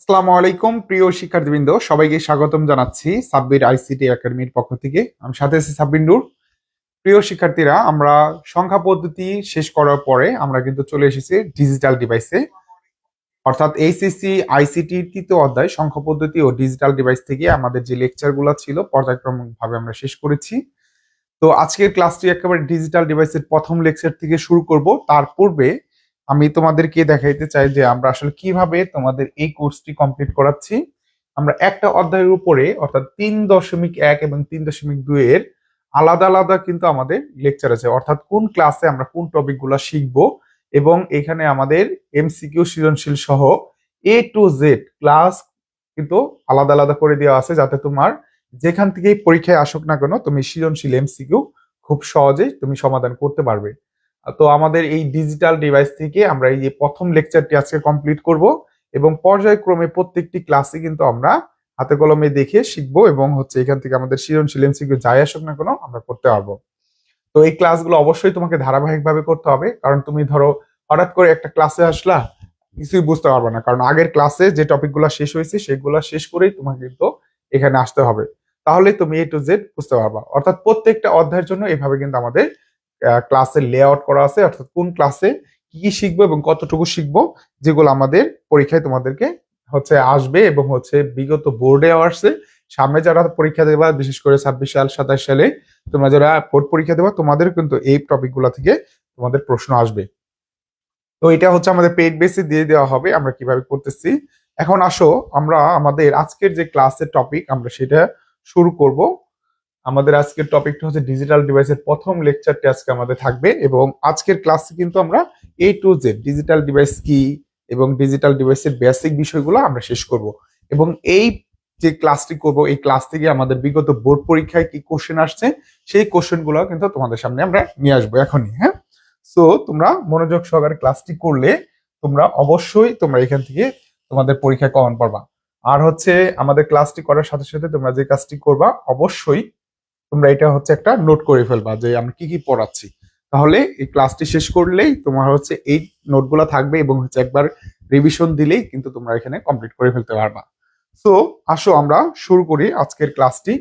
আসসালামু আলাইকুম, প্রিয় শিক্ষার্থীবৃন্দ। সবাইকে স্বাগতম জানাচ্ছি সাব্বির আইসিটি একাডেমির পক্ষ থেকে। আমি সাথে আছি সাব্বির প্রিয় শিক্ষার্থীরা, আমরা সংখ্যা পদ্ধতি শেষ করার পরে আমরা কিন্তু চলে এসেছি ডিজিটাল ডিভাইসে। অর্থাৎ এইচএসসি, আইসিটি তৃতীয় অধ্যায়, সংখ্যা পদ্ধতি ও ডিজিটাল ডিভাইস থেকে আমাদের যে লেকচারগুলো ছিল পর্যায়ক্রমিক ভাবে আমরা শেষ করেছি। তো আজকের ক্লাসটি একেবারে ডিজিটাল ডিভাইসের প্রথম লেকচার থেকে শুরু করব। তার পূর্বে আমি তোমাদেরকে দেখাইতে চাই যে আমরা আসলে কীভাবে তোমাদের এই কোর্সটি কমপ্লিট করাচ্ছি। আমরা একটা অধ্যায়ের উপরে, অর্থাৎ তিন দশমিক এক এবং তিন দশমিক দুই এর আলাদা আলাদা কিন্তু আমাদের লেকচার আছে। অর্থাৎ কোন ক্লাসে আমরা কোন টপিকগুলো শিখব এবং এখানে আমাদের এমসিকিউ সৃজনশীল সহ এ টু জেড ক্লাস কিন্তু আলাদা আলাদা করে দেওয়া আছে যাতে তোমার যেখান থেকেই পরীক্ষায় আসুক না কেন, তুমি সৃজনশীল এমসিকিউ খুব সহজেই তুমি সমাধান করতে পারবে। তো আমাদের এই ডিজিটাল ডিভাইস থেকে আমরা এই যে প্রথম লেকচারটি আজকে কমপ্লিট করব এবং পর্যায়ক্রমে প্রত্যেকটি ক্লাসে কিন্তু আমরা হাতে কলমে দেখে শিখব এবং হচ্ছে এখান থেকে আমাদের সৃজনশীল এমসিকিউ যাই আসুক না কোনো আমরা করতে পারব। তো এই ক্লাসগুলো অবশ্যই তোমাকে ধারাবাহিকভাবে করতে হবে, কারণ তুমি ধরো হঠাৎ করে একটা ক্লাসে আসলা, কিছুই বুঝতে পারবে না, কারণ আগের ক্লাসে যে টপিকগুলো শেষ হয়েছে সেগুলো শেষ করেই তোমাকে কিন্তু এখানে আসতে হবে। তাহলে তুমি এ টু জেড বুঝতে পারবা। অর্থাৎ প্রত্যেকটা অধ্যায়ের জন্য এভাবে কিন্তু আমাদের ক্লাসের লেআউট করা আছে, অর্থাৎ কোন ক্লাসে কি কি শিখব এবং কতটুকু শিখব, যেগুলো আমাদের পরীক্ষায় তোমাদেরকে হচ্ছে আসবে এবং হচ্ছে বিগত বোর্ডে আসছে। সামনে যারা পরীক্ষা দেবা, বিশেষ করে ছাব্বিশ সাল, সাতাশ সালে, তোমরা যারা বোর্ড পরীক্ষা দেবা তোমাদের কিন্তু এই টপিক থেকে তোমাদের প্রশ্ন আসবে। তো এটা হচ্ছে আমাদের পেড বেসে দিয়ে দেওয়া হবে, আমরা কীভাবে করতেছি। এখন আসো, আমরা আমাদের আজকের যে ক্লাসের টপিক আমরা সেটা শুরু করব। আমাদের আজকের টপিকটা হচ্ছে ডিজিটাল ডিভাইসের প্রথম লেকচারটি আজকে আমাদের থাকবে এবং আজকের ক্লাসে কিন্তু আমরা A to Z digital device কি এবং ডিজিটাল ডিভাইসের বেসিক বিষয়গুলো আমরা শেষ করব। এবং এই যে ক্লাসটি করব, এই ক্লাস থেকে আমাদের বিগত বোর্ড পরীক্ষায় কি কোশ্চেন আসছে, সেই কোশ্চেনগুলো কিন্তু তোমাদের সামনে আমরা নিয়ে আসব এখনই হ্যাঁ? সো তোমরা মনোযোগ সহকারে ক্লাসটি করলে তোমরা অবশ্যই তোমরা এখান থেকে তোমাদের পরীক্ষায় কমন পারবা আর হচ্ছে আমাদের ক্লাসটি করার সাথে সাথে তোমরা যে কাজটি করবা, অবশ্যই তোমরা এটা হচ্ছে একটা নোট করে ফেলবা যে আমরা কি কি পড়াচ্ছি। তাহলে এই ক্লাসটি শেষ করলেই তোমার হচ্ছে এই নোটগুলো থাকবে এবং হচ্ছে একবার রিভিশন দিলেই কিন্তু তোমরা এখানে কমপ্লিট করে ফেলতে পারবা। সো আসো আমরা শুরু করি আজকের ক্লাসটি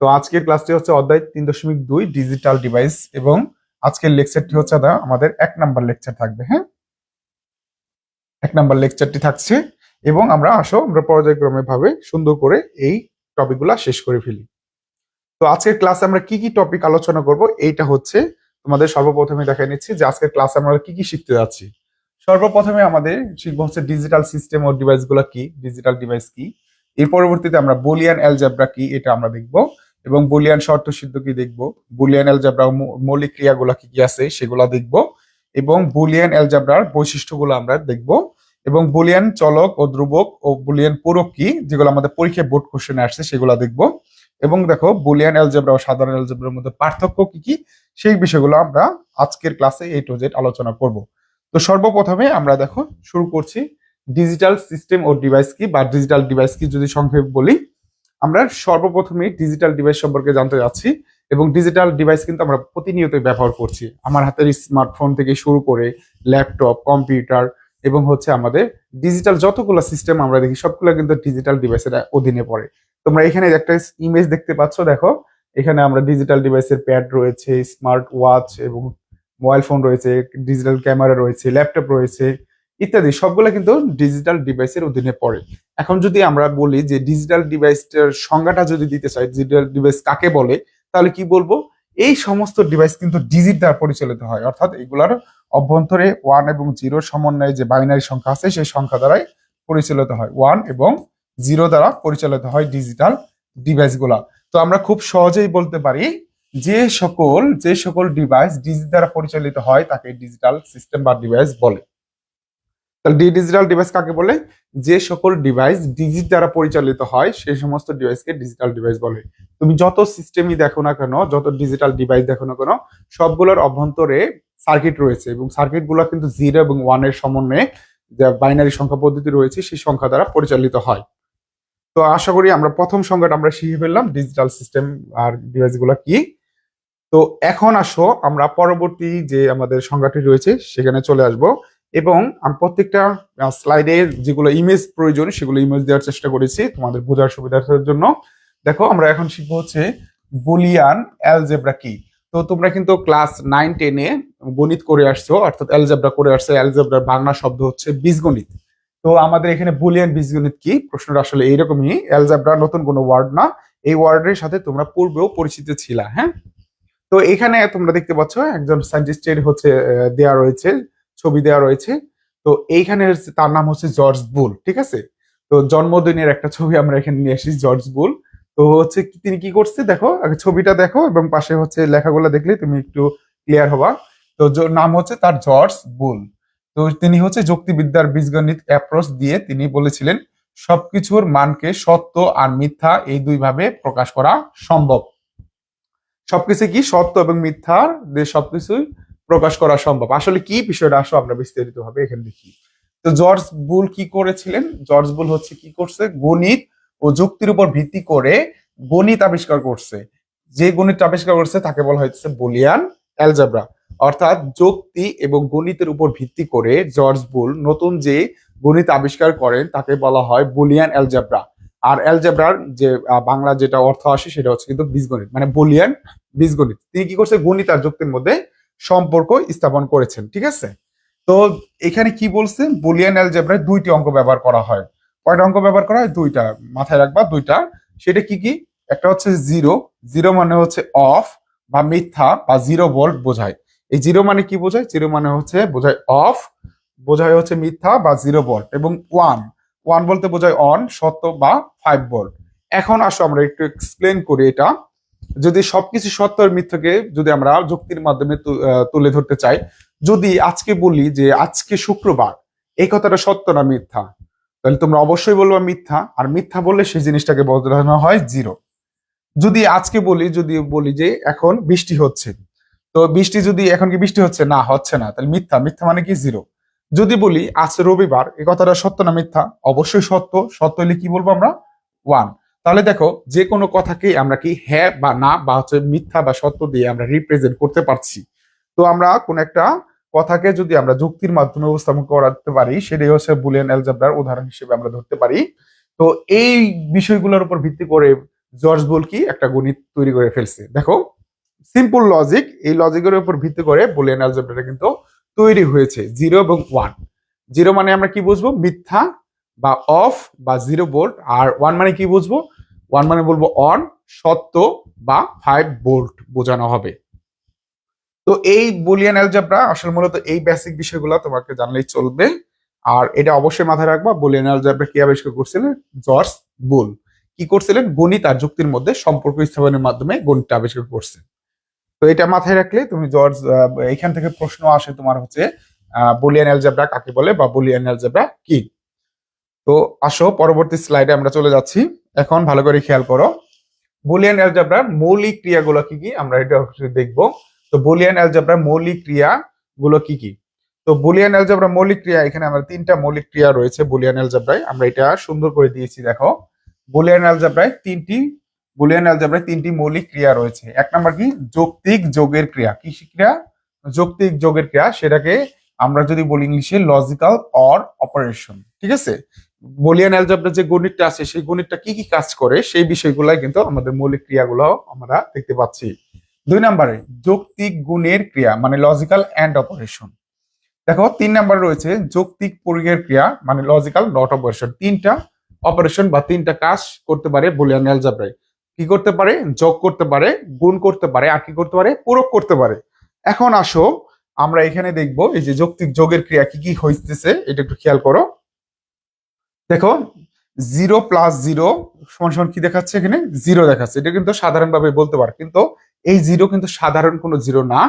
তো আজকের ক্লাসটি হচ্ছে অধ্যায় তিন দশমিক দুই ডিজিটাল ডিভাইস এবং আজকের লেকচারটি হচ্ছে আমাদের এক নাম্বার লেকচার থাকবে হ্যাঁ? এক নাম্বার লেকচারটি থাকছে এবং আমরা আসো আমরা পর্যায়ক্রমে ভাবে সুন্দর করে এই টপিকগুলা শেষ করে ফেলি। তো আজকের ক্লাসে আমরা কি কি টপিক আলোচনা করব? এইটা হচ্ছে তোমাদের সর্বপ্রথমে দেখাই নিচ্ছি যে আজকের ক্লাসে আমরা কি কি শিখতে যাচ্ছি। সর্বপ্রথমে আমাদের শিখব হচ্ছে ডিজিটাল সিস্টেম ও ডিভাইসগুলা কি? ডিজিটাল ডিভাইস কি? এর পরবর্তীতে আমরা বুলিয়ান অ্যালজাবরা কি? এটা আমরা দেখব। এবং বুলিয়ান শর্ত সিদ্ধ কি দেখব? বুলিয়ান অ্যালজাবরা মৌলিক ক্রিয়াগুলা কি কি আছে সেগুলা দেখব। এবং বুলিয়ান অ্যালজাবরার বৈশিষ্ট্যগুলো আমরা দেখব। এবং বুলিয়ান চলক ও ধ্রুবক ও বুলিয়ান পূরক কি? যেগুলো আমাদের পরীক্ষায় বোর্ড কোশ্চেনে আসছে সেগুলো দেখব। এবং দেখো বুলিয়ান অ্যালজেব্রা ও সাধারণ অ্যালজেব্রার মধ্যে পার্থক্য কি কি? সেই বিষয়গুলো আমরা আজকের ক্লাসে এই জেড আলোচনা করব। তো সর্বপ্রথমে আমরা দেখো শুরু করছি ডিজিটাল সিস্টেম ও ডিভাইস কি বা ডিজিটাল ডিভাইস কি যদি সংক্ষেপ বলি, আমরা সর্বপ্রথমে ডিজিটাল ডিভাইস সম্পর্কে জানতে যাচ্ছি এবং ডিজিটাল ডিভাইস কিন্তু আমরা প্রতিনিয়ত ব্যবহার করছি। আমার হাতের স্মার্টফোন থেকে শুরু করে ল্যাপটপ কম্পিউটার এবং হচ্ছে আমাদের ডিজিটাল যতগুলো সিস্টেম আমরা দেখি, সবগুলো কিন্তু ডিজিটাল ডিভাইসের অধীনে পড়ে। তোমরা এখানে একটা ইমেজ দেখতে পাচ্ছ, দেখো, এখানে আমরা ডিজিটাল ডিভাইসের প্যাড রয়েছে স্মার্ট ওয়াচ এবং মোবাইল ফোন রয়েছে ডিজিটাল ক্যামেরা রয়েছে ল্যাপটপ রয়েছে, ইত্যাদি, সবগুলো কিন্তু ডিজিটাল ডিভাইসের অধীনে পড়ে। এখন যদি আমরা বলি যে ডিজিটাল ডিভাইসটার সংজ্ঞাটা যদি দিতে চাই ডিজিটাল ডিভাইস কাকে বলে, তাহলে কি বলব? এই সমস্ত ডিভাইস কিন্তু ডিজিট দ্বারা পরিচালিত হয়, অর্থাৎ এগুলার অভ্যন্তরে ওয়ান এবং জিরোর সমন্বয়ে যে বাইনারি সংখ্যা আছে, সেই সংখ্যা দ্বারাই পরিচালিত হয়। ওয়ান এবং জিরো দ্বারা পরিচালিত হয় ডিজিটাল ডিভাইসগুলা তো আমরা খুব সহজেই বলতে পারি, যে সকল যে সকল ডিভাইস ডিজি দ্বারা পরিচালিত হয়, তাকে ডিজিটাল সিস্টেম বা ডিভাইস বলে। তাহলে ডি ডিজিটাল ডিভাইস কাকে বলে? যে সকল ডিভাইস ডিজিট দ্বারা পরিচালিত হয়, সেই সমস্ত ডিভাইসকে ডিজিটাল ডিভাইস বলে। তুমি যত সিস্টেমই দেখো না কেন, যত ডিজিটাল ডিভাইস দেখো না কেন, সবগুলোর অভ্যন্তরে সার্কিট রয়েছে এবং সার্কিটগুলো কিন্তু জিরো এবং ওয়ানের সমন্বয়ে যে বাইনারি সংখ্যা পদ্ধতি রয়েছে, সেই সংখ্যা দ্বারা পরিচালিত হয়। তো আশা করি আমরা প্রথম সংজ্ঞাটা আমরা শিখে ফেললাম ডিজিটাল সিস্টেম আর ডিভাইসগুলো কি। তো এখন আসো, আমরা পরবর্তী যে আমাদের সংজ্ঞাটি রয়েছে, সেখানে চলে আসব। এবং আমি প্রত্যেকটা স্লাইডে যেগুলো ইমেজ প্রয়োজন, সেগুলো ইমেজ দেওয়ার চেষ্টা করেছি তোমাদের বোঝার সুবিধার জন্য। দেখো, আমরা এখন শিখব হচ্ছে বুলিয়ান অ্যালজেব্রা কি? তো তোমরা কিন্তু ক্লাস নাইন, টেনে গণিত করে আসছো, অর্থাৎ অ্যালজেব্রা করে আসছো অ্যালজেব্রার বাংলা শব্দ হচ্ছে বীজগণিত। তো আমাদের এখানে বুলিয়ান বীজগণিত কি? প্রশ্নটা আসলে এইরকমই অ্যালজেব্রা নতুন কোনো ওয়ার্ড না, এই ওয়ার্ডের সাথে তোমরা পূর্বেও পরিচিত ছিলা হ্যাঁ? তো এখানে তোমরা দেখতে পাচ্ছ, একজন সায়েন্টিস্টের হচ্ছে দেয়া রয়েছে, ছবি দেওয়া রয়েছে। তো এইখানে তার নাম হচ্ছে জর্জ বুল, ঠিক আছে? তো জন্মদিনের একটা ছবি আমরা এখানে নিয়ে আসি, জর্জ বুল। তো হচ্ছে তিনি কি করছে, দেখো, আগে ছবিটা দেখো, এবং পাশে হচ্ছে লেখাগুলো দেখলে তুমি একটু ক্লিয়ার হবা। তো নাম হচ্ছে তার জর্জ বুল। তো তিনি হচ্ছে যুক্তিবিদ্যার বীজগণিত অ্যাপ্রোচ দিয়ে তিনি বলেছিলেন, সবকিছুর মানকে সত্য আর মিথ্যা এই দুই ভাবে প্রকাশ করা সম্ভব। সবকিছু কি সত্য এবং মিথ্যার সবকিছুই প্রকাশ করা সম্ভব। আসলে কি বিষয়টা আসো আমরা বিস্তারিত ভাবে এখানে দেখি। তো জর্জ বুল কি করেছিলেন? জর্জ বুল হচ্ছে কি করছে? গণিত ও যুক্তির উপর ভিত্তি করে গণিত আবিষ্কার করছে। যে গণিত আবিষ্কার করছে তাকে বলা হয়েছে বুলিয়ান অ্যালজাব্রা। অর্থাৎ যুক্তি এবং গণিতের উপর ভিত্তি করে জর্জ বুল নতুন যে গণিত আবিষ্কার করেন তাকে বলা হয় বুলিয়ান অ্যালজাব্রা। আর অ্যালজাব্রার যে বাংলা যেটা অর্থ আসে সেটা হচ্ছে কিন্তু বীজগণিত মানে বুলিয়ান বীজগণিত। তিনি কি করছে? গণিত আর যুক্তির মধ্যে সম্পর্ক স্থাপন করেছেন, ঠিক আছে? তো এখানে কি বলছে? বুলিয়ান অ্যালজেব্রায় দুইটি অঙ্ক ব্যবহার করা হয়। কয়টা অঙ্ক ব্যবহার করা হয় দুইটা, মাথায় রাখবা দুইটা। সেটা কি কি? একটা হচ্ছে জিরো জিরো মানে হচ্ছে অফ বা মিথ্যা বা জিরো ভোল্ট বোঝায়। এই জিরো মানে কি বোঝায়? জিরো মানে হচ্ছে বোঝায় অফ বোঝায় হচ্ছে মিথ্যা বা জিরো ভোল্ট এবং ওয়ান ওয়ান বলতে বোঝায় অন সত্য বা ফাইভ ভোল্ট এখন আসো আমরা একটু এক্সপ্লেন করি এটা। যদি সবকিছু সত্য আর মিথ্যাকে যদি আমরা যুক্তির মাধ্যমে তুলে ধরতে চাই, যদি আজকে বলি যে আজকে শুক্রবার, এই কথাটা সত্য না মিথ্যা? তাহলে তোমরা অবশ্যই বলব মিথ্যা, আর মিথ্যা বললে সেই জিনিসটাকে বদলানো হয় জিরো। যদি আজকে বলি, যদি বলি যে এখন বৃষ্টি হচ্ছে, তো বৃষ্টি যদি, এখন কি বৃষ্টি হচ্ছে? না হচ্ছে না। তাহলে মিথ্যা মিথ্যা মানে কি? জিরো। যদি বলি আজ রবিবার এ কথাটা সত্য না মিথ্যা? অবশ্যই সত্য। সত্য হলে কি বলব আমরা? ওয়ান। তাহলে দেখো, যে কোনো কথাকে আমরা কি হ্যাঁ বা না, বা হচ্ছে মিথ্যা বা সত্য দিয়ে আমরা রিপ্রেজেন্ট করতে পারছি। তো আমরা কোন একটা কথাকে যদি আমরা যুক্তির মাধ্যমে উপস্থাপন করাতে পারি, সেটাই হচ্ছে বুলিয়ান অ্যালজাবরার উদাহরণ হিসেবে আমরা ধরতে পারি। তো এই বিষয়গুলোর উপর ভিত্তি করে জর্জ বুল কি একটা গণিত তৈরি করে ফেলছে। দেখো সিম্পল লজিক এই লজিকের উপর ভিত্তি করে বুলিয়ান অ্যালজাবরাটা কিন্তু তৈরি হয়েছে জিরো এবং ওয়ান জিরো মানে আমরা কি বুঝব? মিথ্যা বা অফ বা জিরো বোল্ট আর ওয়ান মানে কি বুঝব? ওয়ান মানে বলব অন সত্য বা ফাইভ বোল্ট বোঝানো হবে। তো এই বুলিয়ান অ্যালজাবরা আসলে মূলত এই বেসিক বিষয়গুলো তোমাকে জানলেই চলবে। আর এটা অবশ্যই মাথায় রাখবা, বুলিয়ান অ্যালজাবরা কি আবিষ্কার করছিলেন জর্জ বুল। কি করছিলেন? গণিত আর যুক্তির মধ্যে সম্পর্ক স্থাপনের মাধ্যমে গণিতটা আবিষ্কার করছেন। তো এটা মাথায় রাখলে তুমি জর্জ এখান থেকে প্রশ্ন আসে তোমার হচ্ছে বুলিয়ান অ্যালজাবরা কাকে বলে বা বুলিয়ান অ্যালজাবরা কি? তো আসো, পরবর্তী স্লাইডে আমরা চলে যাচ্ছি। এখন ভালো করে খেয়াল করো। বুলিয়ান অ্যালজাবরার মৌলিক ক্রিয়াগুলো কি কি? আমরা এটা দেখব। তো বুলিয়ান অ্যালজাবরার মৌলিক ক্রিয়া গুলো কি কি? তো বুলিয়ান অ্যালজাবরা মৌলিক ক্রিয়া, এখানে আমরা তিনটা মৌলিক ক্রিয়া রয়েছে বুলিয়ান অ্যালজাবরায় আমরা এটা সুন্দর করে দিয়েছি, দেখো। বুলিয়ান অ্যালজাবরায় তিনটি, বুলিয়ান অ্যালজাবরায় তিনটি মৌলিক ক্রিয়া রয়েছে। এক নাম্বার কি? যৌক্তিক যোগের ক্রিয়া। কি ক্রিয়া? যৌক্তিক যোগের ক্রিয়া, সেটাকে আমরা যদি বলি ইংলিশে লজিক্যাল অর অপারেশন ঠিক আছে? বুলিয়ান অ্যালজাবরা যে গণিতটা আছে, সেই গণিতটা কি কি কাজ করে, সেই বিষয়গুলাই কিন্তু আমাদের মৌলিক ক্রিয়াগুলো আমরা দেখতে পাচ্ছি। দুই নম্বরে, যৌক্তিক গুণের ক্রিয়া মানে লজিক্যাল অ্যান্ড অপারেশন দেখো, তিন নাম্বার রয়েছে, যৌক্তিক পরিগের ক্রিয়া মানে লজিক্যাল নট অপারেশন তিনটা অপারেশন বা তিনটা কাজ করতে পারে বুলিয়ান অ্যালজাবরায় কি করতে পারে? যোগ করতে পারে, গুণ করতে পারে, আর কি করতে পারে? পূরক করতে পারে। এখন আসো, আমরা এখানে দেখব, এই যে যৌক্তিক যোগের ক্রিয়া কি কি হইতেছে, এটা একটু খেয়াল করো। দেখো জিরো প্লাস জিরো সমান সমান কি দেখাচ্ছে এখানে? জিরো দেখাচ্ছে। এটা কিন্তু সাধারণভাবে বলতে পারে, কিন্তু এই জিরো কিন্তু সাধারণ কোনো জিরো না,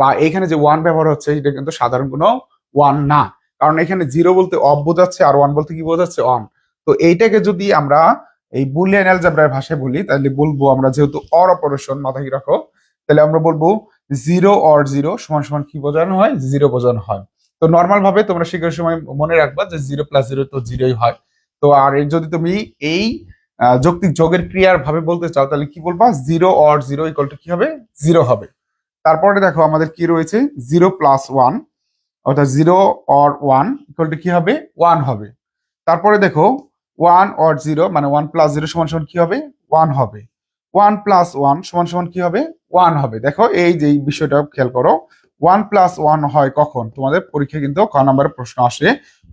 বা এখানে যে ওয়ান ব্যবহার হচ্ছে, এটা কিন্তু সাধারণ কোনো ওয়ান না। কারণ এখানে জিরো বলতে অফ বোঝাচ্ছে আর ওয়ান বলতে কি বোঝাচ্ছে? অন তো এইটাকে যদি আমরা এই বুলিয়ান অ্যালজাবরার ভাষায় বলি, তাহলে বলব আমরা যেহেতু অর অপারেশন মাথায় রাখো, তাহলে আমরা বলব জিরো অর জিরো সমান সমান কি বোঝানো হয়? জিরো বোঝানো হয়। তো নর্মাল ভাবে তোমরা শেখার সময় মনে রাখবা যে জিরো প্লাস জিরো তো জিরোই হয়। তো আর যদি তুমি এই যৌক্তিক যোগের ক্রিয়ার ভাবে বলতে চাও, তাহলে কি বলবা? Zero or zero equal to কি হবে? জিরো হবে। তারপরে দেখো আমাদের কি রয়েছে? জিরো প্লাস ওয়ান অর্থাৎ zero or one equal to কি হবে? ওয়ান হবে। তারপরে দেখো ওয়ান অর জিরো মানে ওয়ান প্লাস জিরো সমান সমান কি হবে? ওয়ান হবে। ওয়ান প্লাস ওয়ান সমান সমান কি হবে? ওয়ান হবে। দেখো, এই যে বিষয়টা খেয়াল করো ওয়ান প্লাস ওয়ান হয় কখন? তোমাদের পরীক্ষায় কিন্তু ক নম্বরের প্রশ্ন আসে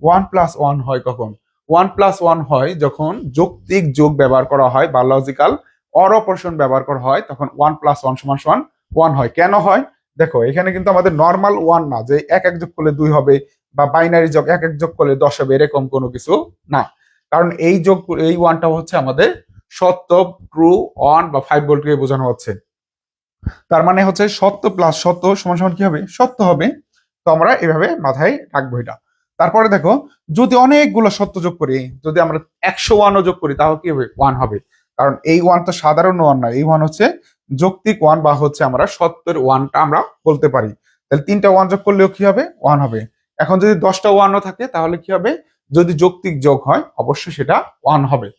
ওয়ান প্লাস ওয়ান হয় কখন? ওয়ান প্লাস ওয়ান হয়, যখন যৌক্তিক যোগ ব্যবহার করা হয় বা লজিক্যাল অর অপারেশন ব্যবহার করা হয়, তখন ওয়ান প্লাস ওয়ান সমান সমান ওয়ান হয়। কেন হয়? দেখো, এখানে কিন্তু আমাদের নর্মাল ওয়ান না, যে এক এক যোগ করলে দুই হবে বা বাইনারি যোগ এক এক যোগ করলে দশ হবে, এরকম কোনো কিছু না। কারণ এই যোগ, এই ওয়ানটা হচ্ছে আমাদের সত্য, ট্রু, ওয়ান বা ফাইভ ভোল্টকে বোঝানো হচ্ছে। তার মানে হচ্ছে সত্য প্লাস সত্য সমান সমান কি হবে? সত্য হবে। তো আমরা এভাবে মাথায় রাখব এটা। তারপরে দেখো, যদি অনেকগুলো সত্য যোগ করি, যদি আমরা একশো ওয়ানও যোগ করি, তাহলে কি হবে? ওয়ান হবে। কারণ এই ওয়ান তো সাধারণ ওয়ান না, এই ওয়ান হচ্ছে যৌক্তিক ওয়ান বা হচ্ছে আমরা সত্যের ওয়ানটা আমরা বলতে পারি। তাহলে তিনটা ওয়ান যোগ করলেও কি হবে? ওয়ান হবে। এখন যদি দশটা ওয়ানও থাকে, তাহলে কি হবে? যদি যৌক্তিক যোগ হয়, অবশ্যই সেটা ওয়ান হবে।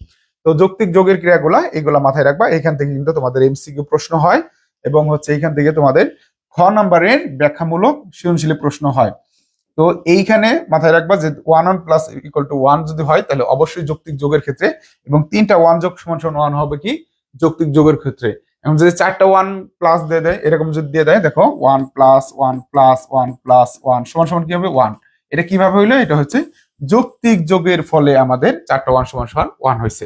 তো যৌক্তিক যোগের ক্রিয়াগুলা, এগুলা মাথায় রাখবা। এখান থেকে কিন্তু তোমাদের এমসিকিউ প্রশ্ন হয় এবং হচ্ছে এইখান থেকে তোমাদের খ নাম্বারের ব্যাখ্যামূলক সৃজনশীল প্রশ্ন হয়। তো এইখানে মাথায় রাখবা যে one one plus equal to one যদি হয়, তাহলে অবশ্যই যৌক্তিক যোগের ক্ষেত্রে এবং তিনটা ওয়ান যোগ সমান সমান ওয়ান হবে কি? যৌক্তিক যোগের ক্ষেত্রে। এবং যদি চারটা ওয়ান প্লাস দিয়ে দেয়, এরকম যদি দিয়ে দেয়, দেখো one plus one plus one plus one সমান সমান কি হবে? ওয়ান এটা কীভাবে হইল? এটা হচ্ছে যৌক্তিক যোগের ফলে আমাদের চারটা ওয়ান সমান সমান ওয়ান হয়েছে।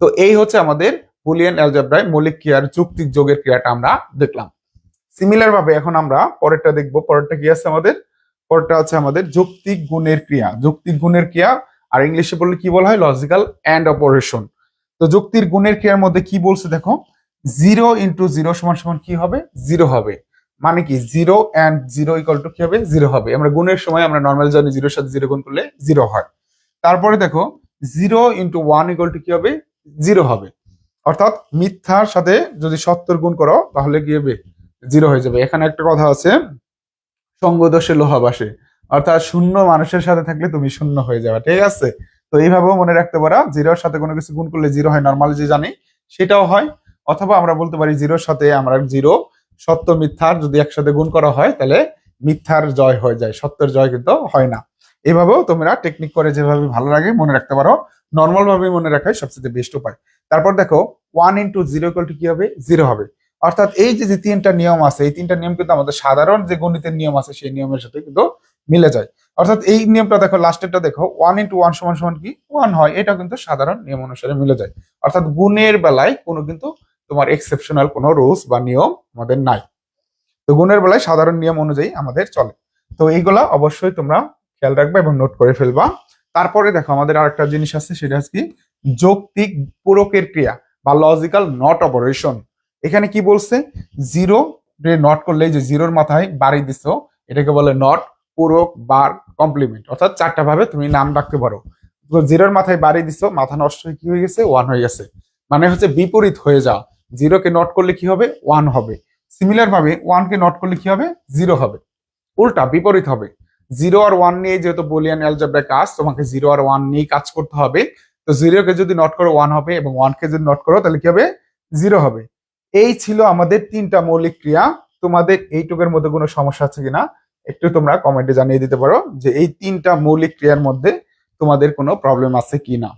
তো এই হচ্ছে আমাদের বুলিয়ান অ্যালজাব্রায় মৌলিক ক্রিয়ার যৌক্তিক যোগের ক্রিয়াটা আমরা দেখলাম। সিমিলার ভাবে এখন আমরা পরেরটা দেখব। পরেরটা কি আছে আমাদের? পরেরটা আছে আমাদের যৌক্তিক গুণের ক্রিয়া। যৌক্তিক গুণের ক্রিয়া, আর ইংলিশে বললে কি বলা হয়? লজিক্যাল অ্যান্ড অপারেশন তো যুক্তির গুণের ক্রিয়ার মধ্যে কি বলছে দেখো? জিরো ইন্টু জিরো সমান সমান কি হবে? জিরো হবে। মানে কি? Zero and zero equal to কি হবে? জিরো হবে। আমরা গুণের সময় আমরা নর্মাল জানি জিরোর সাথে জিরো গুণ করলে জিরো হয়। তারপরে দেখো zero into one equal to কি হবে? জিরো হবে। অর্থাৎ মিথ্যার সাথে যদি সত্তর গুণ করো, তাহলে কি হবে? জিরো হয়ে যাবে। এখানে একটা কথা আছে সঙ্গদোষে লোহা বাসে। অর্থাৎ শূন্য মানুষের সাথে থাকলে তুমি শূন্য হয়ে যাবে, ঠিক আছে? তো এইভাবেও মনে রাখতে পারা, জিরোর সাথে কোনো কিছু গুণ করলে জিরো হয় নর্মাল যে জানি, সেটাও হয়। অথবা আমরা বলতে পারি জিরোর সাথে আমরা জিরো, সত্য, মিথ্যার যদি একসাথে গুণ করা হয়, তাহলে মিথ্যার জয় হয়ে যায়, সত্যের জয় কিন্তু হয় না। এভাবেও তোমরা টেকনিক করে যেভাবে ভালো লাগে মনে রাখতে পারো নর্মাল ভাবে মনে রাখাই সবচেয়ে বেস্ট উপায়। তারপর দেখো ওয়ান ইন্টু জিরো কি হবে? জিরো হবে। অর্থাৎ এই যে তিনটা নিয়ম আছে, এই তিনটা নিয়ম কিন্তু আমাদের সাধারণ যে গণিতের নিয়ম আছে, সেই নিয়মের সাথে কিন্তু মিলে যায়। অর্থাৎ এই নিয়মটা দেখো লাস্টেরটা দেখো ওয়ান ইন্টু ওয়ান সমান সমান কি? ওয়ান হয়। এটা কিন্তু সাধারণ নিয়ম অনুসারে মিলে যায়। অর্থাৎ গুণের বেলায় কোনো কিন্তু তোমার এক্সেপশনাল কোনো রুলস বা নিয়ম আমাদের নাই। তো গুণের বেলায় সাধারণ নিয়ম অনুযায়ী আমাদের চলে। তো এইগুলা অবশ্যই তোমরা খেয়াল রাখবে এবং নোট করে ফেলবা। তারপরে দেখো, আমাদের আরেকটা জিনিস আছে, সেটা হচ্ছে যৌক্তিক পূরকের ক্রিয়া বা লজিক্যাল নট অপারেশন এখানে কি বলছে? জিরো নট করলে যে জিরোর মাথায় বাড়ি দিছ, এটাকে বলে নট পূরক, বার কমপ্লিমেন্ট অর্থাৎ চারটা ভাবে তুমি নাম রাখতে পারো। জিরোর মাথায় বাড়ি দিছো, মাথা নষ্ট হয়ে কি হয়ে গেছে? ওয়ান হয়ে গেছে। মানে হচ্ছে বিপরীত হয়ে যাওয়া জিরোকে নট করলে কি হবে? ওয়ান হবে। সিমিলার ভাবে ওয়ানকে নট করলে কি হবে? জিরো হবে। উল্টা বিপরীত হবে। জিরো আর ওয়ান নিয়ে যেহেতু বলিয়ান অ্যালজাব্রা কাজ, তোমাকে জিরো আর ওয়ান নিয়ে কাজ করতে হবে। তো জিরোকে যদি নট করো ওয়ান হবে এবং ওয়ানকে যদি নট করো, তাহলে কি হবে? জিরো হবে। এই ছিল আমাদের তিনটা মৌলিক ক্রিয়া। তোমাদের এইটুকের মধ্যে কোনো সমস্যা আছে কিনা, একটু তোমরা কমেন্টে জানিয়ে দিতে পারো যে এই তিনটা মৌলিক ক্রিয়ার মধ্যে তোমাদের কোনো প্রবলেম আছে কি না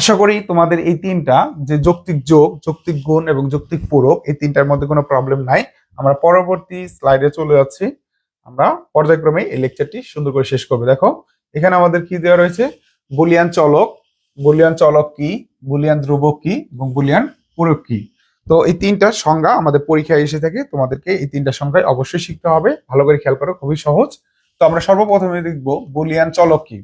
আশা করি তোমাদের এই তিনটা, যে যৌক্তিক যোগ, যৌক্তিক গুণ এবং যৌক্তিক পূরক, এই তিনটার মধ্যে কোনো প্রবলেম নাই। আমরা পরবর্তী স্লাইডে চলে যাচ্ছি। আমরা পর্যায়ক্রমে এই লেকচারটি সুন্দর করে শেষ করবে। দেখো, এখানে আমাদের কি দেওয়া রয়েছে? বুলিয়ান চলক। বুলিয়ান চলক কি? বুলিয়ান ধ্রুবক কি? এবং বুলিয়ান পূরক কি? তো এই তিনটা সংজ্ঞা আমাদের পরীক্ষায় এসে থাকে। তোমাদেরকে এই তিনটা সংখ্যায় অবশ্যই শিখতে হবে। ভালো করে খেয়াল করো, খুবই সহজ। তো আমরা সর্বপ্রথমে দেখব বুলিয়ান চলক কি?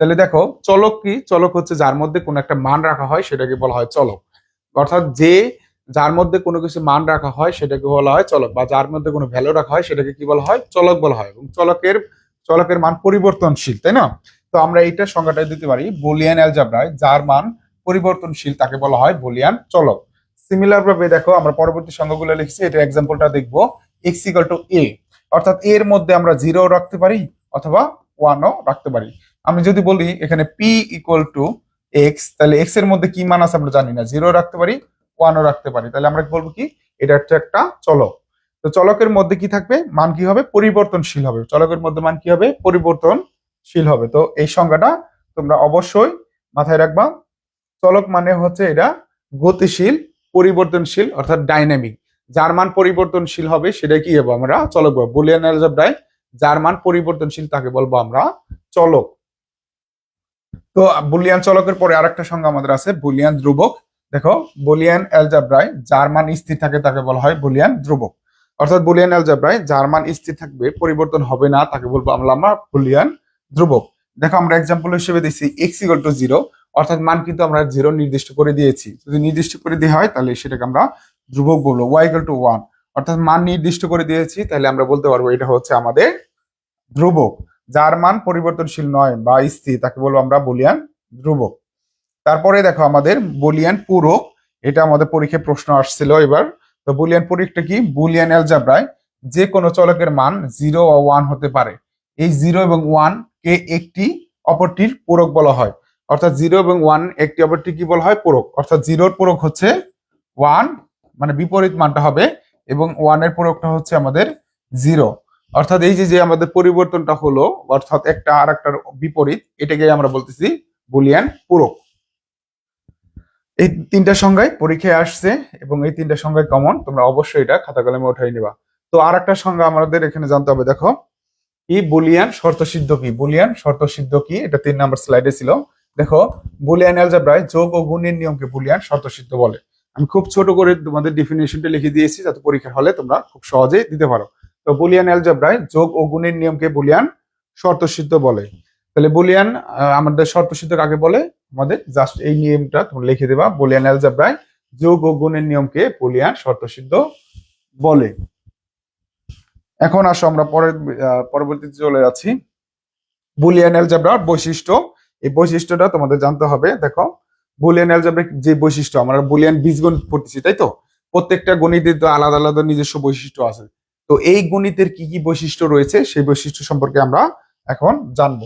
তাহলে দেখো, চলক কি? চলক হচ্ছে যার মধ্যে কোনো একটা মান রাখা হয়, সেটাকে বলা হয় চলক। অর্থাৎ যে যার মধ্যে কোনো কিছু মান রাখা হয়, সেটাকে বলা হয় চলক। বা যার মধ্যে কোনো ভ্যালু রাখা হয়, সেটাকে কি বলা হয়? চলক বলা হয়। এবং চলকের চলকের মান পরিবর্তনশীল, তাই না? তো আমরা এইটা সংজ্ঞাটা দিতে পারি বলিয়ান অ্যালজাব্রায়, যার মান পরিবর্তনশীল তাকে বলা হয় বলিয়ান চলক। সিমিলার ভাবে দেখো, আমরা পরবর্তী সংজ্ঞাগুলো লিখছি, এটা এক্সাম্পলটা দেখব। এক্স ইকাল টু এ অর্থাৎ এর মধ্যে আমরা জিরো রাখতে পারি, অথবা ওয়ানও রাখতে পারি। আমি যদি বলি এখানে পি ইকুয়াল টু এক্স তাহলে এক্সের মধ্যে কি মান আছে আমরা জানি না। জিরো রাখতে পারি ওয়ানও রাখতে পারি। তাহলে আমরা বলব কি, এটা হচ্ছে একটা চলক। তো চলকের মধ্যে কি থাকবে? মান কি হবে? পরিবর্তনশীল হবে। চলকের মধ্যে মান কি হবে? পরিবর্তনশীল হবে। তো এই সংজ্ঞাটা তোমরা অবশ্যই মাথায় রাখবা। চলক মানে হচ্ছে এটা গতিশীল, পরিবর্তনশীল, অর্থাৎ ডাইনামিক যার মান পরিবর্তনশীল হবে সেটা কি হবে আমরা? চলক বুলিয়ান যার মান পরিবর্তনশীল, তাকে বলব আমরা চলক। তো বুলিয়ান চলকের পরে আরেকটা সংজ্ঞা আমাদের আছে, বুলিয়ান ধ্রুবক। দেখো, বুলিয়ান অ্যালজাব্রায় যার মান স্থির থাকে তাকে বলা হয় বুলিয়ান ধ্রুবক। অর্থাৎ বুলিয়ান অ্যালজাব্রায় জার্মান স্থির থাকবে, পরিবর্তন হবে না, তাকে বলব আমরা আমরা বুলিয়ান ধ্রুবক। দেখো, আমরা এক্সাম্পল হিসেবে দিচ্ছি এক্স ইকুয়াল টু জিরো অর্থাৎ মান কিন্তু আমরা জিরো নির্দিষ্ট করে দিয়েছি। যদি নির্দিষ্ট করে দেওয়া হয়, তাহলে সেটাকে আমরা ধ্রুবক বলব ওয়াই ইকুয়াল টু ওয়ান অর্থাৎ মান নির্দিষ্ট করে দিয়েছি, তাহলে আমরা বলতে পারব এটা হচ্ছে আমাদের ধ্রুবক। যার মান পরিবর্তনশীল নয় বা স্থির, তাকে বলব আমরা বুলিয়ান ধ্রুবক। তারপরে দেখো আমাদের বুলিয়ান পূরক, এটা আমাদের পরীক্ষায় প্রশ্ন আসছিল এবার। তো বুলিয়ান পরীক্ষা কি? বুলিয়ান অ্যালজাব্রায় যে কোনো চলকের মান জিরো ও ওয়ান হতে পারে। এই জিরো এবং ওয়ান কে একটি অপরটির পূরক বলা হয়। অর্থাৎ জিরো এবং ওয়ান একটি অপরটি কি বলা হয়? পূরক। অর্থাৎ জিরোর পূরক হচ্ছে ওয়ান মানে বিপরীত মানটা হবে এবং ওয়ানের পূরকটা হচ্ছে আমাদের জিরো। অর্থাৎ এই যে আমাদের পরিবর্তনটা হলো, অর্থাৎ একটা আর একটার বিপরীত, এটাকে আমরা বলতেছি বুলিয়ান পূরক। এই তিনটা সংজ্ঞায় পরীক্ষায় আসছে এবং এই তিনটা সংজ্ঞায় কমন তোমরা অবশ্যই এটা খাতা কলমে উঠাই নিবা। তো আর একটা সংজ্ঞা আমাদের এখানে জানতে হবে, দেখো। কি, বুলিয়ান শর্ত সিদ্ধ কি? বুলিয়ান শর্ত সিদ্ধ কি? এটা তিন নাম্বার স্লাইডে ছিল। দেখো, বুলিয়ান অ্যালজাব্রায় যোগ ও গুণের নিয়মকে বুলিয়ান শর্ত সিদ্ধ বলে। আমি খুব ছোট করে তোমাদের ডিফিনেশনটা লিখে দিয়েছি, যাতে পরীক্ষার হলে তোমরা খুব সহজেই দিতে পারো। তো বুলিয়ান অ্যালজাব্রায় যোগ ও গুণের নিয়মকে বুলিয়ান শর্ত সিদ্ধ বলে। তাহলে বুলিয়ান আমাদের শর্ত সিদ্ধ কাকে বলে, আমাদের জাস্ট এই নিয়মটা তোমরা লিখে দেবা, বুলিয়ান অ্যালজাব্রায় যোগ ও গুণের নিয়মকে বুলিয়ান শর্ত সিদ্ধ বলে। এখন আসো আমরা পরের পরবর্তীতে চলে যাচ্ছি। বুলিয়ান অ্যালজাব্রার বৈশিষ্ট্য, এই বৈশিষ্ট্যটা তোমাদের জানতে হবে। দেখো, বুলিয়ান অ্যালজাব্রিক যে বৈশিষ্ট্য, আমরা বুলিয়ান বীজগণিত পড়তেছি, তাই তো? প্রত্যেকটা গণিতের তো আলাদা আলাদা নিজস্ব বৈশিষ্ট্য আছে। তো এই গণিতের কি কি বৈশিষ্ট্য রয়েছে? সেই বৈশিষ্ট্য সম্পর্কে আমরা এখন জানব।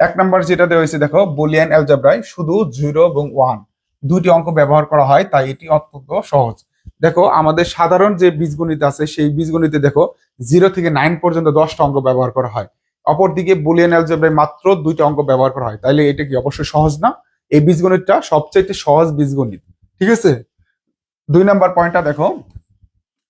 এক নম্বর যেটা দেওয়া হয়েছে, দেখো, বুলিয়ান অ্যালজাব্রায় শুধু জিরো এবং ওয়ান দুটি অঙ্ক ব্যবহার করা হয়, তাই এটি অত্যন্ত সহজ। দেখো, আমাদের সাধারণ যে বীজগণিত আছে, সেই বীজগণিতে দেখো, জিরো থেকে নাইন পর্যন্ত দশটা অঙ্ক ব্যবহার করা হয়। অপরদিকে বুলিয়ান অ্যালজেব্রায় মাত্র দুইটা অঙ্ক ব্যবহার করা হয়। তাইলে এটা কি অবশ্যই সহজ না? এই বীজগণিতটা সবচাইতে সহজ বীজগণিত। ঠিক আছে? দুই নাম্বার পয়েন্টটা দেখো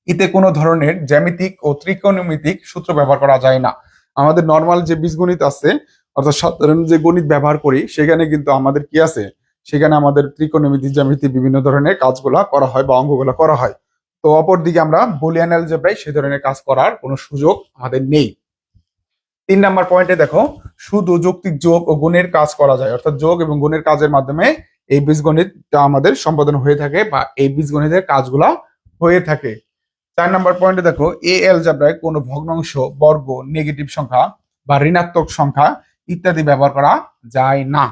এতে কোনো ধরনের জ্যামিতিক ও ত্রিকোণমিতিক সূত্র ব্যবহার করা যায় না। আমাদের নর্মাল যে বীজগণিত আছে, অর্থাৎ সাধারণ যে গণিত ব্যবহার করি, সেখানে কিন্তু আমাদের কি আছে? সেখানে আমাদের ত্রিকোণমিতি জ্যামিতি বিভিন্ন ধরনের কাজগুলা করা হয় বা অঙ্গগুলো করা হয়। তো অপরদিকে আমরা বুলিয়ান অ্যালজেব্রায় সেই ধরনের কাজ করার কোনো সুযোগ আমাদের নেই। তিন নাম্বার পয়েন্টে দেখো, শুধু যৌক্তিক যোগ ও গুণের কাজ করা যায়, অর্থাৎ যোগ এবং গুণের কাজের মাধ্যমে এই বীজগণিতটা আমাদের সম্পাদন হয়ে থাকে বা এই বীজগণিতের কাজগুলা হয়ে থাকে। চার নাম্বার পয়েন্টে দেখো এ অ্যালজাব্রায় কোনো ভগ্নাংশ, বর্গ নেগেটিভ সংখ্যা বা ঋণাত্মক সংখ্যা ইত্যাদি ব্যবহার করা যায় না।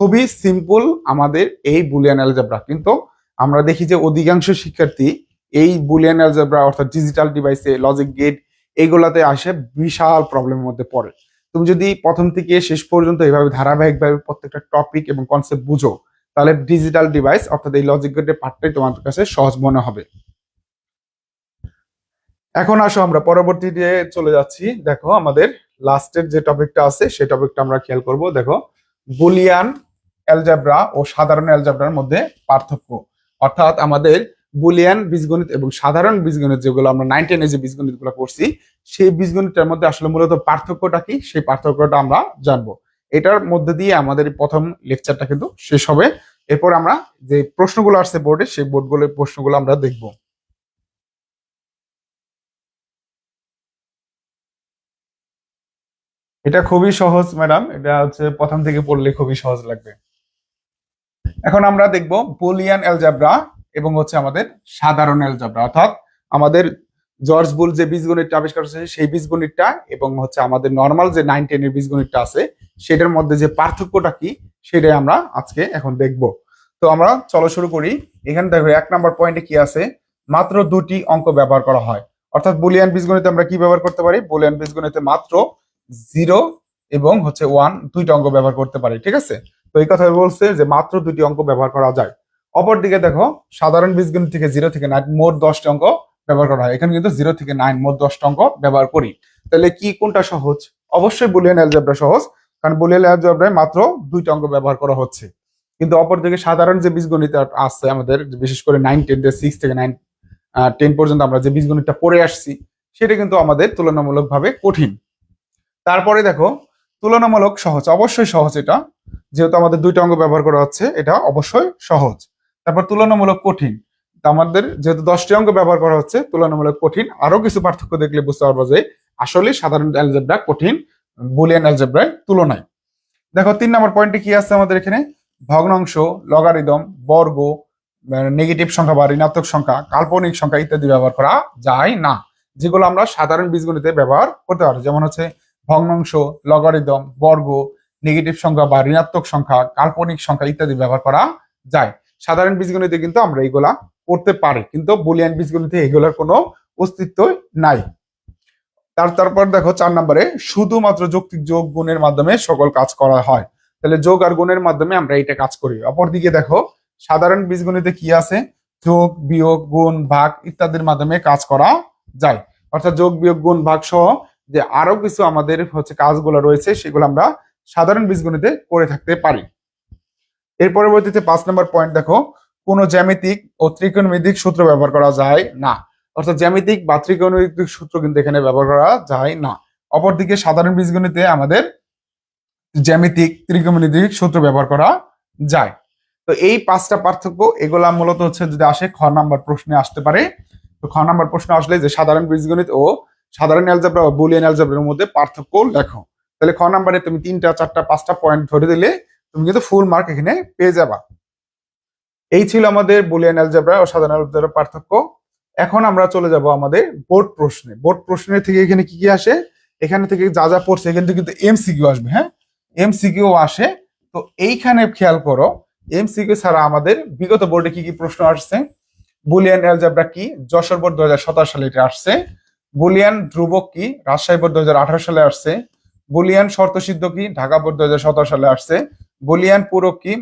খুবই সিম্পল আমাদের এই বুলিয়ান অ্যালজাব্রা কিন্তু আমরা দেখি যে অধিকাংশ শিক্ষার্থী এই বুলিয়ান অ্যালজাব্রা অর্থাৎ ডিজিটাল ডিভাইসে লজিক গেট এইগুলাতে আসে বিশাল প্রবলেমের মধ্যে পড়ে। তুমি যদি প্রথম থেকে শেষ পর্যন্ত এইভাবে ধারাবাহিকভাবে প্রত্যেকটা টপিক এবং কনসেপ্ট বুঝো, তাহলে ডিজিটাল ডিভাইস অর্থাৎ এই লজিক গেটের পার্টটাই তোমাদের কাছে সহজ মনে হবে। এখন আসো আমরা পরবর্তীতে চলে যাচ্ছি। দেখো আমাদের লাস্টের যে টপিকটা আছে, সেই টপিকটা আমরা খেয়াল করব। দেখো, বুলিয়ান অ্যালজাব্রা ও সাধারণ অ্যালজাব্রার মধ্যে পার্থক্য। অর্থাৎ আমাদের বুলিয়ান বীজগণিত এবং সাধারণ বীজগণিত যেগুলো আমরা নাইন টেনে যে বীজগণিতগুলো করছি সেই বীজগণিতের মধ্যে আসলে মূলত পার্থক্যটা কি? সেই পার্থক্যটা আমরা জানব। এটার মধ্যে দিয়ে আমাদের প্রথম লেকচারটা কিন্তু শেষ হবে। এরপর আমরা যে প্রশ্নগুলো আসছে বোর্ডে, সেই বোর্ডগুলোর প্রশ্নগুলো আমরা দেখব। এটা খুবই সহজ, ম্যাডাম। এটা হচ্ছে প্রথম থেকে পড়লে খুবই সহজ লাগবে। এখন আমরা দেখব বুলিয়ান অ্যালজাব্রা এবং হচ্ছে আমাদের সাধারণ অ্যালজাব্রা অর্থাৎ আমাদের জর্জ বুল যে বীজগণিতটা আবিষ্কার করেছে, সেই বীজগণিতটা এবং হচ্ছে আমাদের নর্মাল যে নাইন টেনের বীজগণিতটা আছে, সেটার মধ্যে যে পার্থক্যটা কি, সেটাই আমরা আজকে এখন দেখব। তো আমরা চলো শুরু করি। এখানে দেখো, এক নাম্বার পয়েন্টে কি আছে? মাত্র দুটি অঙ্ক ব্যবহার করা হয়। অর্থাৎ বুলিয়ান বীজগণিতে আমরা কি ব্যবহার করতে পারি? বুলিয়ান বীজগণিতে মাত্র জিরো এবং হচ্ছে ওয়ান দুইটা অঙ্ক ব্যবহার করতে পারি, ঠিক আছে? তো এই কথা বলছে যে মাত্র দুটি অঙ্ক ব্যবহার করা যায়। অপরদিকে দেখো, সাধারণ বীজগণিত থেকে জিরো থেকে নাইন মোট দশটি অঙ্ক ব্যবহার করা হয়। এখানে কিন্তু জিরো থেকে নাইন মোট দশটা অঙ্ক ব্যবহার করি। তাহলে কি, কোনটা সহজ? অবশ্যই বুলিয়ান অ্যালজেব্রা সহজ, কারণ বুলিয়ান অ্যালজেব্রায় মাত্র দুইটা অঙ্ক ব্যবহার করা হচ্ছে। কিন্তু অপরদিকে সাধারণ যে বীজগণিত আছে আমাদের বিশেষ করে নাইন টেন সিক্স থেকে নাইন টেন পর্যন্ত আমরা যে বীজগণিতটা পড়ে আসছি, সেটা কিন্তু আমাদের তুলনামূলকভাবে কঠিন। তারপরে দেখো, তুলনামূলক সহজ, অবশ্যই সহজ এটা। যেহেতু আমাদের দুইটা অঙ্গ ব্যবহার করা হচ্ছে, এটা অবশ্যই সহজ। তারপর তুলনামূলক কঠিন। আমাদের যেহেতু দশটি অঙ্ক ব্যবহার করা হচ্ছে, তুলনামূলক কঠিন। আরও কিছু পার্থক্য দেখলে বুঝতে পারব যে আসলে সাধারণ অ্যালজেব্রা কঠিন, বুলিয়ান অ্যালজেব্রায় তুলনায়। দেখো, তিন নম্বর পয়েন্টে কি আছে আমাদের এখানে? ভগ্নাংশ, লগারিদম, বর্গ নেগেটিভ সংখ্যা বা ঋণাত্মক সংখ্যা, কাল্পনিক সংখ্যা ইত্যাদি ব্যবহার করা যায় না। যেগুলো আমরা সাধারণ বীজগণিতে ব্যবহার করতে পারি। যেমন হচ্ছে ভগ্নাংশ, লগারিদম, বর্গ নেগেটিভ সংখ্যা বা ঋণাত্মক সংখ্যা, কাল্পনিক সংখ্যা ইত্যাদি ব্যবহার করা যায়। সাধারণ বীজগণিতে কিন্তু আমরা এইগুলা করতে পারি, কিন্তু বুলিয়ান বীজগণিতে এগুলোর কোনো অস্তিত্ব নাই। তার, তারপর দেখো চার নম্বরে, শুধুমাত্র যৌক্তিক যোগ গুণের মাধ্যমে সকল কাজ করা হয়। তাহলে যোগ আর গুণের মাধ্যমে আমরা এটা কাজ করি। অপরদিকে দেখো, সাধারণ বীজগণিতে কি আছে? যোগ, বিয়োগ, গুণ, ভাগ ইত্যাদির মাধ্যমে কাজ করা যায়। অর্থাৎ যোগ, বিয়োগ, গুণ, ভাগ সহ যে আরও কিছু আমাদের হচ্ছে কাজগুলো রয়েছে, সেগুলো আমরা সাধারণ বীজগণিতে করে থাকতে পারি। এর পরবর্তীতে পাঁচ নম্বর পয়েন্ট দেখো, কোনো জ্যামিতিক ও ত্রিকোণমিতিক সূত্র ব্যবহার করা যায় না। অর্থাৎ জ্যামিতিক বা ত্রিকোণমিতিক সূত্র কিন্তু এখানে ব্যবহার করা যায় না। অপরদিকে সাধারণ বীজগণিতে আমাদের জ্যামিতিক, ত্রিকোণমিতিক সূত্র ব্যবহার করা যায়। তো এই পাঁচটা পার্থক্য, এগুলা মূলত হচ্ছে যদি আসে, খ নাম্বার প্রশ্নে আসতে পারে। তো খ নাম্বার প্রশ্ন আসলে যে সাধারণ বীজগণিত ও সাধারণ অ্যালজেব্রা ও বুলিয়ান অ্যালজেব্রার মধ্যে পার্থক্য লেখো। তাহলে খ নাম্বারে তুমি তিনটা, চারটা, পাঁচটা পয়েন্ট ধরে দিলে তুমি কিন্তু ফুল মার্ক এখানে পেয়ে যাবা। এই ছিল আমাদের বুলিয়ান অ্যালজেব্রা ও সাধারণ অ্যালজেব্রার পার্থক্য। এখন আমরা চলে যাব আমাদের বোর্ড প্রশ্নে। বোর্ড প্রশ্নের থেকে এখানে কি কি আসে? এখানে থেকে যা যা পড়ছে, এখান থেকে কিন্তু এমসিকিউ আসবে হ্যাঁ? এমসিকিউ আসে। তো এইখানে খেয়াল করো এমসিকিউ ছাড়া আমাদের বিগত বোর্ডে কি কি প্রশ্ন আসছে? বুলিয়ান অ্যালজেব্রা কি? যশোর বোর্ড দু হাজার সতেরো সালে এটা আসছে। বুলিয়ান ধ্রুবক কি? রাজশাহী বোর্ড দু সালে আসছে। বুলিয়ান শর্তসিদ্ধ কি? ঢাকা বোর্ড দু সালে আসছে। বুলিয়ান পূরক কি?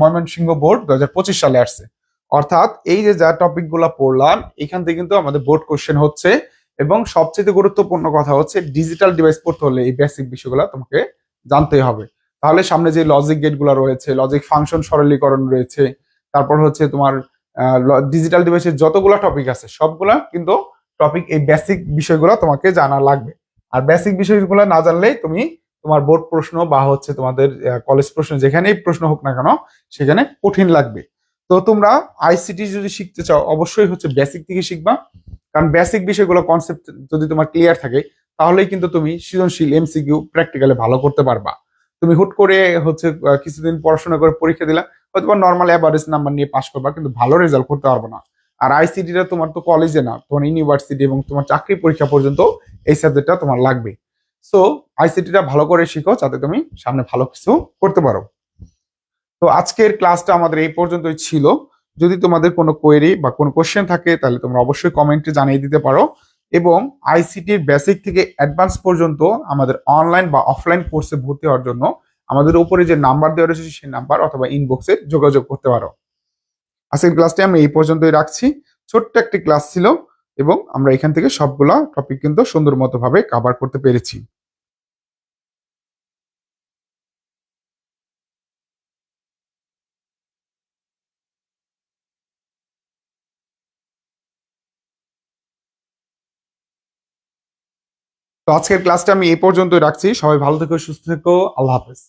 ময়মনসিংহ বোর্ড দু হাজার পঁচিশ সালে আসছে। অর্থাৎ এই যে যা টপিকগুলা পড়লাম, এখান থেকে কিন্তু আমাদের বোর্ড কোশ্চেন হচ্ছে এবং সবচেয়ে গুরুত্বপূর্ণ কথা হচ্ছে ডিজিটাল ডিভাইস পড়তে হলে এই বেসিক বিষয়গুলো তোমাকে জানতেই হবে। তাহলে সামনে যে লজিক গেটগুলো রয়েছে লজিক ফাংশন সরলীকরণ রয়েছে, তারপর হচ্ছে তোমার ডিজিটাল ডিভাইসের যতগুলো টপিক আছে, সবগুলা কিন্তু টপিক এই বেসিক বিষয়গুলো তোমাকে জানা লাগবে। আর বেসিক বিষয়গুলো না জানলেই তুমি তোমার বোর্ড প্রশ্ন বা হচ্ছে তোমাদের কলেজ প্রশ্ন, যেখানেই প্রশ্ন হোক না কেন, সেখানে কঠিন লাগবে। তো তোমরা আইসিটি যদি শিখতে চাও, অবশ্যই হচ্ছে বেসিক থেকে শিখবা। কারণ বেসিক বিষয়গুলো কনসেপ্ট যদি তোমার ক্লিয়ার থাকে, তাহলেই কিন্তু তুমি সৃজনশীল এমসিকিউ প্র্যাকটিক্যালি ভালো করতে পারবা। তুমি হুট করে হচ্ছে কিছুদিন পড়াশোনা করে পরীক্ষা দিলা হয়তো নর্মাল অ্যাভারেজ নাম্বার নিয়ে পাশ করবা, কিন্তু ভালো রেজাল্ট করতে পারব না। আর আইসিটিটা তোমার তো কলেজে না, তোমার ইউনিভার্সিটি এবং তোমার চাকরি পরীক্ষা পর্যন্ত এই সাবজেক্টটা তোমার লাগবে। সো আইসিটিটা ভালো করে শিখো যাতে তুমি সামনে ভালো কিছু করতে পারো। তো আজকের ক্লাসটা আমাদের এই পর্যন্তই ছিল। যদি তোমাদের কোনো কোয়েরি বা কোনো কোশ্চেন থাকে, তাহলে তোমরা অবশ্যই কমেন্টে জানিয়ে দিতে পারো। এবং আইসিটির বেসিক থেকে অ্যাডভান্স পর্যন্ত আমাদের অনলাইন বা অফলাইন কোর্সে ভর্তি হওয়ার জন্য আমাদের উপরে যে নাম্বার দেওয়া রয়েছে, সেই নাম্বার অথবা ইনবক্সে যোগাযোগ করতে পারো। আজকের ক্লাসটি আমি এই পর্যন্তই রাখছি। ছোট্ট একটি ক্লাস ছিল এবং আমরা এখান থেকে সবগুলা টপিক কিন্তু সুন্দর মতো ভাবে কাভার করতে পেরেছি। তো আজকের ক্লাসটা আমি এই পর্যন্তই রাখছি। সবাই ভালো থেকো, সুস্থ থেকো। আল্লাহ হাফেজ।